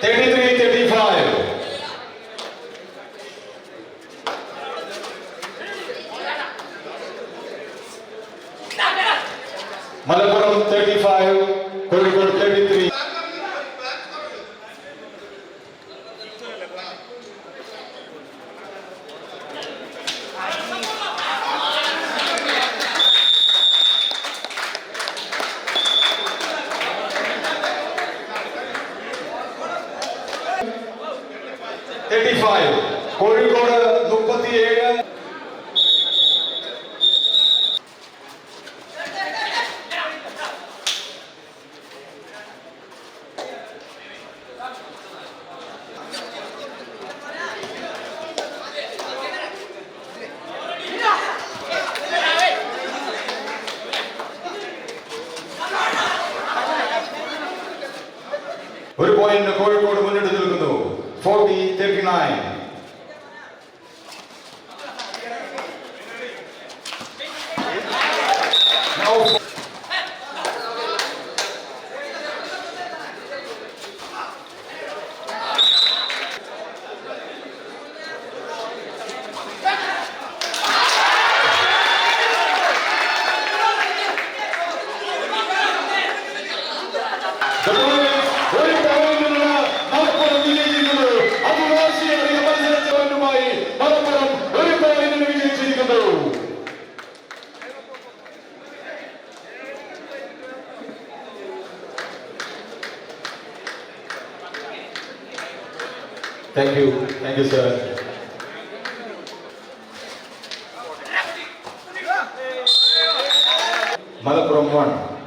33 eighty five Kozhikode മുപ്പത്തിയേഴ് ഒരു point Kozhikode മുന്നെടുത്തു 40 39. Now Thank you. Thank you, sir. Malappuram 1.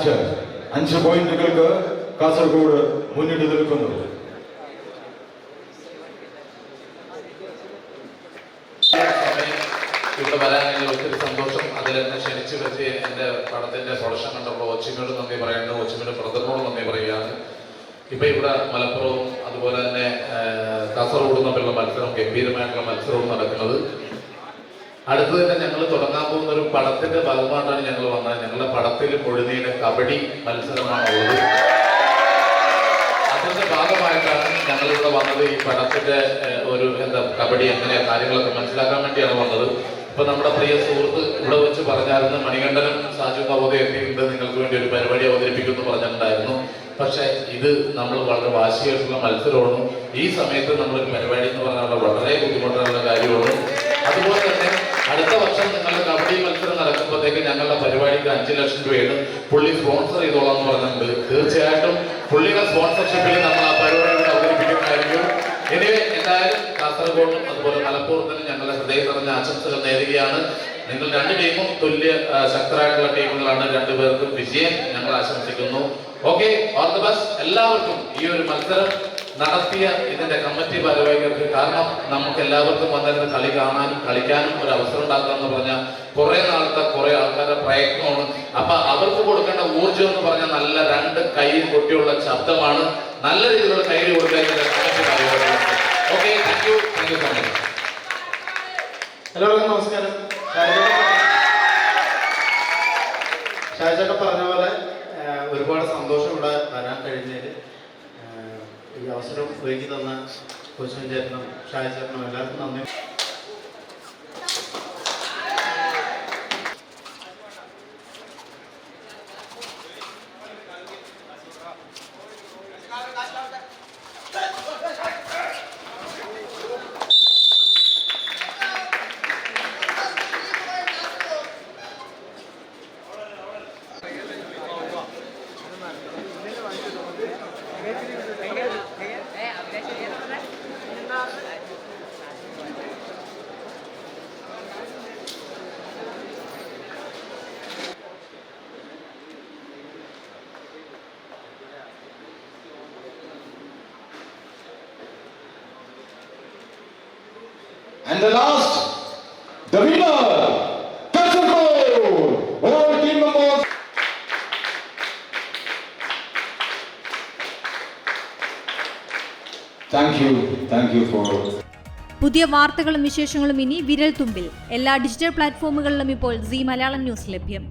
അഞ്ച് അഞ്ച് പോയിന്റുകൾക്ക് കാസർഗോഡ് മുന്നിട്ട് നിൽക്കുന്നു. ഇവിടെ വരാനുള്ള ഒത്തിരി സന്തോഷം. അതിൽ എന്നെ ക്ഷണിച്ചു വരുത്തി എന്റെ പടത്തിന്റെ പ്രൊഡക്ഷൻ കണ്ടപ്പോൾ ഒച്ചിനോട് നന്ദി പറയുന്നു. ഒച്ചിനോട് ബ്രദറിനോട് നന്ദി പറയുകയാണ്. ഇപ്പൊ ഇവിടെ മലപ്പുറവും അതുപോലെ തന്നെ കാസർഗോഡും തമ്മിലുള്ള മത്സരം ഗംഭീരമായിട്ടുള്ള മത്സരവും നടക്കുന്നത്. അടുത്ത് തന്നെ ഞങ്ങൾ തുടങ്ങാൻ പോകുന്ന ഒരു പടത്തിന്റെ ഭാഗമായിട്ടാണ് ഞങ്ങൾ വന്നത്. ഞങ്ങളുടെ പടത്തിൽ പൊഴുതിയുടെ കബഡി മത്സരമാണ് ഉള്ളത് അതിന്റെ ഭാഗമായിട്ടാണ് ഞങ്ങൾ ഇവിടെ വന്നത്. ഈ പടത്തിന്റെ ഒരു എന്താ കബഡി എങ്ങനെയാ കാര്യങ്ങളൊക്കെ മനസ്സിലാക്കാൻ വേണ്ടിയാണ് വന്നത്. ഇപ്പൊ നമ്മുടെ പ്രിയ സുഹൃത്ത് ഇവിടെ വെച്ച് പറഞ്ഞായിരുന്നു മണികണ്ഠനും സാജു നവോദയ എത്തിയിട്ടുണ്ട്. നിങ്ങൾക്ക് വേണ്ടി ഒരു പരിപാടി അവതരിപ്പിക്കുമെന്ന് പറഞ്ഞിട്ടുണ്ടായിരുന്നു. പക്ഷെ ഇത് നമ്മൾ വളരെ വാശിയായിട്ടുള്ള മത്സരമാണ്. ഈ സമയത്ത് നമ്മളൊരു പരിപാടി എന്ന് പറഞ്ഞാൽ വളരെ ബുദ്ധിമുട്ടുള്ള കാര്യമാണ് അതുപോലെ തന്നെ അടുത്ത വർഷം നിങ്ങളുടെ കബഡി മത്സരം നടക്കുമ്പോഴത്തേക്ക് ഞങ്ങളുടെ പരിപാടിക്ക് അഞ്ചു ലക്ഷം രൂപയാണ്. പുള്ളി സ്പോൺസർ ചെയ്തോളാം എന്ന് പറഞ്ഞിട്ടുണ്ട് തീർച്ചയായിട്ടും പുള്ളിയുടെ സ്പോൺസർഷിപ്പിൽ നമ്മൾ ആ പരിപാടി ഇവിടെ അവതരിപ്പിക്കുന്നതായിരിക്കും. ഇനി എന്തായാലും കാസർഗോഡ് അതുപോലെ മലപ്പുറത്തിന് ഞങ്ങളുടെ ഹൃദയം നിറഞ്ഞ ആശംസകൾ നേരുകയാണ്. നിങ്ങൾ രണ്ട് ടീമും തുല്യ ശക്തരായിട്ടുള്ള ടീമുകളാണ്. രണ്ടുപേർക്കും വിജയം ഞങ്ങൾ ആശംസിക്കുന്നു. ഓക്കെ ഓൾ ദ ബെസ്റ്റ് എല്ലാവർക്കും ഈ ഒരു മത്സരം നടത്തിയ ഇതിന്റെ കമ്മിറ്റി ഭാരവാഹികൾക്ക് കാരണം നമുക്ക് എല്ലാവർക്കും വന്നിരുന്ന് കളി കാണാനും കളിക്കാനും ഒരു അവസരം ഉണ്ടാക്കുക എന്ന് പറഞ്ഞാൽ കുറെ നാളത്തെ കുറെ ആൾക്കാരുടെ പ്രയത്നമാണ്. അപ്പൊ അവർക്ക് കൊടുക്കേണ്ട ഊർജം എന്ന് പറഞ്ഞാൽ നല്ല രണ്ട് കൈ കൊട്ടിയുള്ള ശബ്ദമാണ്. നല്ല രീതിയിലുള്ള കൈ കൊടുക്കാൻ കമ്മിറ്റി ഭാരവാഹികൾക്ക് ഓക്കെ താങ്ക് എല്ലാവർക്കും നമസ്കാരം. പറഞ്ഞ പോലെ ഒരുപാട് സന്തോഷം ഇവിടെ വരാൻ കഴിഞ്ഞതിൽ ഈ അവസരം ഒരുക്കി തന്ന കൊച്ചുൻ ചേട്ടനും ഷായ ചേട്ടനും എല്ലാവർക്കും നന്ദി. And the last, the winner, Kasargod. All team members. Thank you, thank you for പുതിയ വാർത്തകളും വിശേഷങ്ങളും ഇനി വിരൽ തുമ്പിൽ എല്ലാ ഡിജിറ്റൽ പ്ലാറ്റ്ഫോമുകളിലും ഇപ്പോൾ സി മലയാളം ന്യൂസ് ലഭ്യം